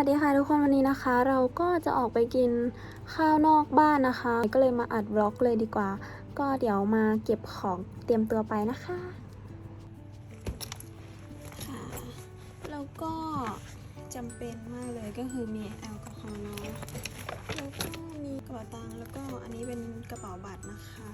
วัสดีค่ะทุกคนวันนี้นะคะ เราก็จะออกไปกินข้าวนอกบ้านนะคะ ก็เลยมาอัดบล็อกเลยดีกว่า ก็เดี๋ยวมาเก็บของเตรียมตัวไปนะคะค่ะแล้วก็จำเป็นมากเลยก็คือมีแอลกอฮอล์เนาะแล้วก็มีกระเป๋าตังค์แล้วก็อันนี้เป็นกระเป๋าบัตรนะคะ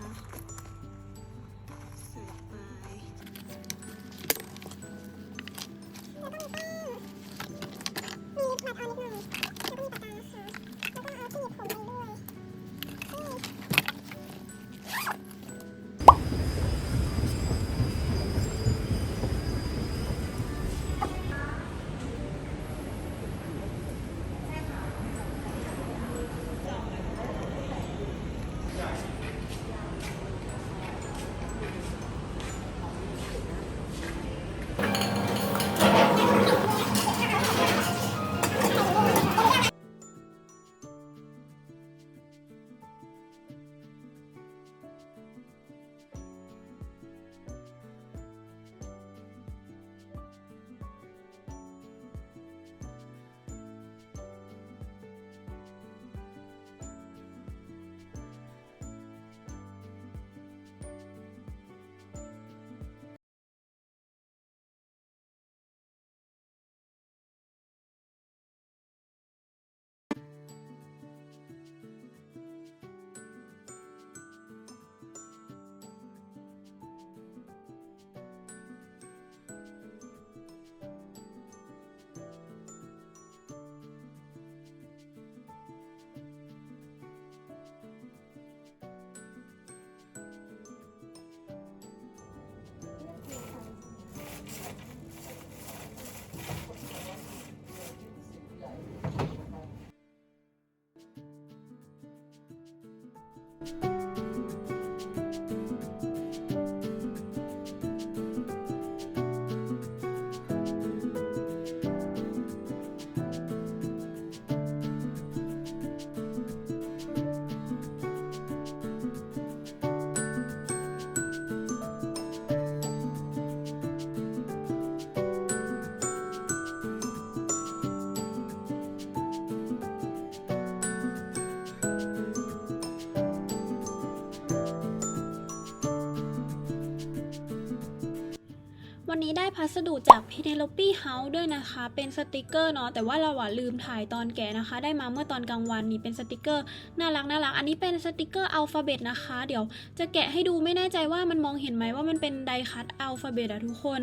วันนี้ได้พัสดุจาก Penelope House ด้วยนะคะ เป็นสติกเกอร์เนาะ แต่ว่าเราอะลืมถ่ายตอนแกะนะคะ ได้มาเมื่อตอนกลางวันนี่เป็นสติกเกอร์น่ารักน่ารัก อันนี้เป็นสติกเกอร์อัลฟาเบตนะคะ เดี๋ยวจะแกะให้ดูไม่แน่ใจว่ามันมองเห็นไหมว่ามันเป็นไดคัตอัลฟาเบตอะทุกคน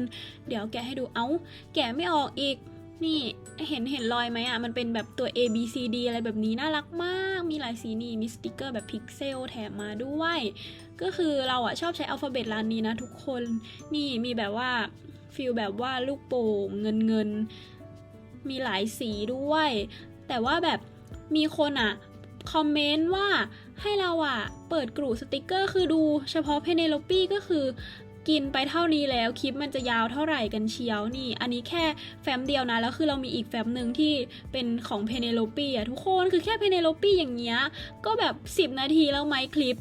เดี๋ยวแกะให้ดู เอ้า แกะไม่ออกอีก นี่เห็นเห็นรอยไหมอะมันเป็นแบบตัว A B C D อะไรแบบนี้น่ารักมาก มีหลายสีนี่ มีสติกเกอร์แบบพิกเซลแถมมาด้วย ก็คือเราอะชอบใช้อัลฟาเบตร้านนี้นะทุกคน นี่มีแบบว่าฟิลแบบว่าลูกโป่งเงินเงิน มีหลายสีด้วย แต่ว่าแบบมีคนอะคอมเมนต์ว่าให้เราอะเปิดกรูสติกเกอร์คือดูเฉพาะเพเนโลปี้ก็คือ กินไปเท่านี้แล้วคลิปมันจะยาวเท่าไหร่กันเชียวนี่ อันนี้แค่แฟ้มเดียวนะแล้วคือเรามีอีกแฟ้มหนึ่งที่เป็นของเพเนโลปี้อะทุกคนคือแค่เพเนโลปี้อย่างเงี้ยก็แบบ 10 นาทีแล้วไหมคลิป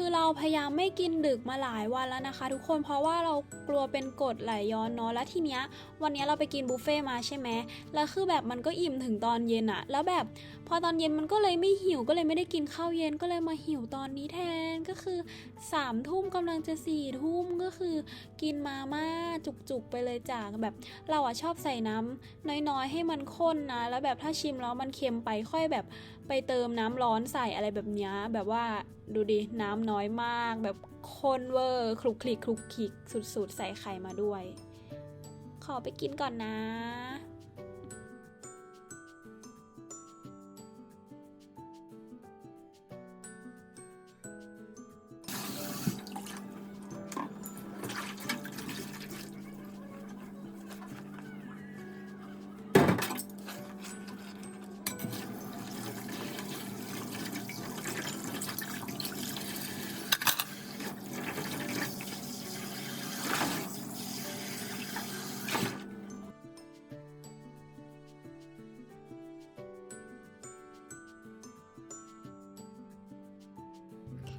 คือเราพยายามไม่กินดึกมาหลายวันแล้วนะคะ ทุกคนเพราะว่าเรากลัวเป็นกรดไหลย้อนเนาะแล้วทีเนี้ยวันเนี้ยเราไปกินบุฟเฟ่มาใช่ไหมแล้วคือแบบมันก็อิ่มถึงตอนเย็นอะแล้วแบบ พอตอนเย็นมันก็เลยไม่หิวก็เลยไม่ได้กินข้าวเย็นก็เลยมาหิวตอนนี้แทนก็คือสามทุ่มกำลังจะสี่ทุ่มก็คือ กินมาม่าจุกๆไปเลยจ้ะแบบเราอะชอบใส่น้ำน้อยๆ ให้มันข้นนะ แล้วแบบถ้าชิมแล้วมันเค็มไปค่อยแบบไปเติมน้ำร้อนใส่อะไรแบบนี้แบบว่าดูดิน้ำน้อยมาก แบบข้นเวอร์คลุกคลิกคลุกคลิกสุดๆ ใส่ไข่มาด้วย ขอไปกินก่อนนะ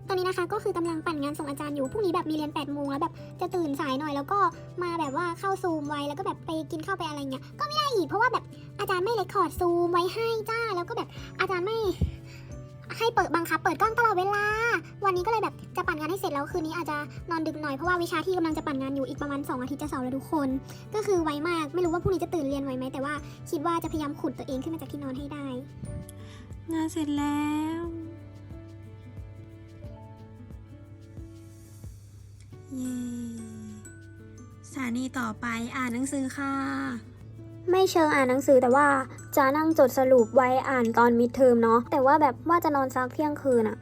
ตอนนี้นะคะก็คือกำลังปั่นงานส่งอาจารย์อยู่พรุ่งนี้แบบมีเรียน8ปดโมงแล้วแบบจะตื่นสายหน่อยแล้วก็มาแบบว่าเข้าซูมไว้แล้วก็แบบไปกินข้าวไปอะไรเงี้ยก็ไม่ได้อีกเพราะว่าแบบอาจารย์ไม่เลคคอร์ดซูมไว้ให้จ้า แล้วก็แบบอาจารย์ไม่ให้เปิดบังคับเปิดกล้องตลอดเวลา วันนี้ก็เลยแบบจะปั่นงานให้เสร็จแล้วคืนนี้อาจจะนอนดึกหน่อยเพราะว่าวิชาที่กำลังจะปั่นงานอยู่อีกประมาณ 2 อาทิตย์จะสอบแล้วทุกคน ก็คือไวมากไม่รู้ว่าพรุ่งนี้จะตื่นเรียนไวไหมแต่ว่าคิดว่าจะพยายามขุดตัวเองขึ้นมาจากที่นอนให้ได้ งานเสร็จแล้ว ต่อไปอ่านหนังสือค่ะ ไม่เชิงอ่านหนังสือแต่ว่าจะนั่งจดสรุปไว้อ่านตอนมิดเทอมเนาะแต่ว่าแบบว่าจะนอนซักเที่ยงคืนอะ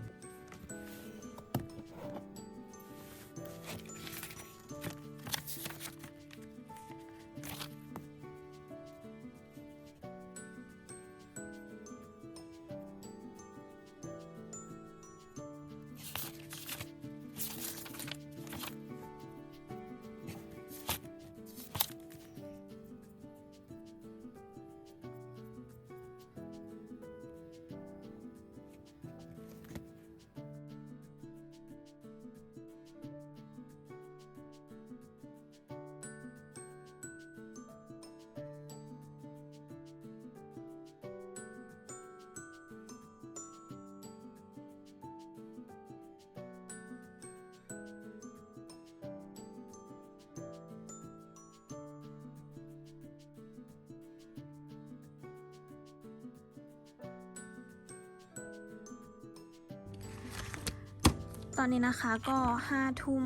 ตอนนี้นะคะก็ห้าทุ่ม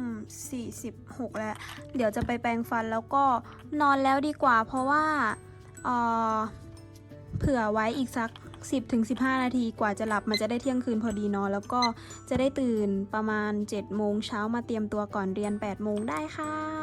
สี่สิบหกแล้ว เดี๋ยวจะไปแปรงฟันแล้วก็นอนแล้วดีกว่า เพราะว่าเออเผื่อไว้อีกสัก 10ถึง15 นาทีกว่าจะหลับมันจะได้เที่ยงคืนพอดีนอนแล้วก็จะได้ตื่นประมาณ7โมงเช้ามาเตรียมตัวก่อนเรียน8โมงได้ค่ะ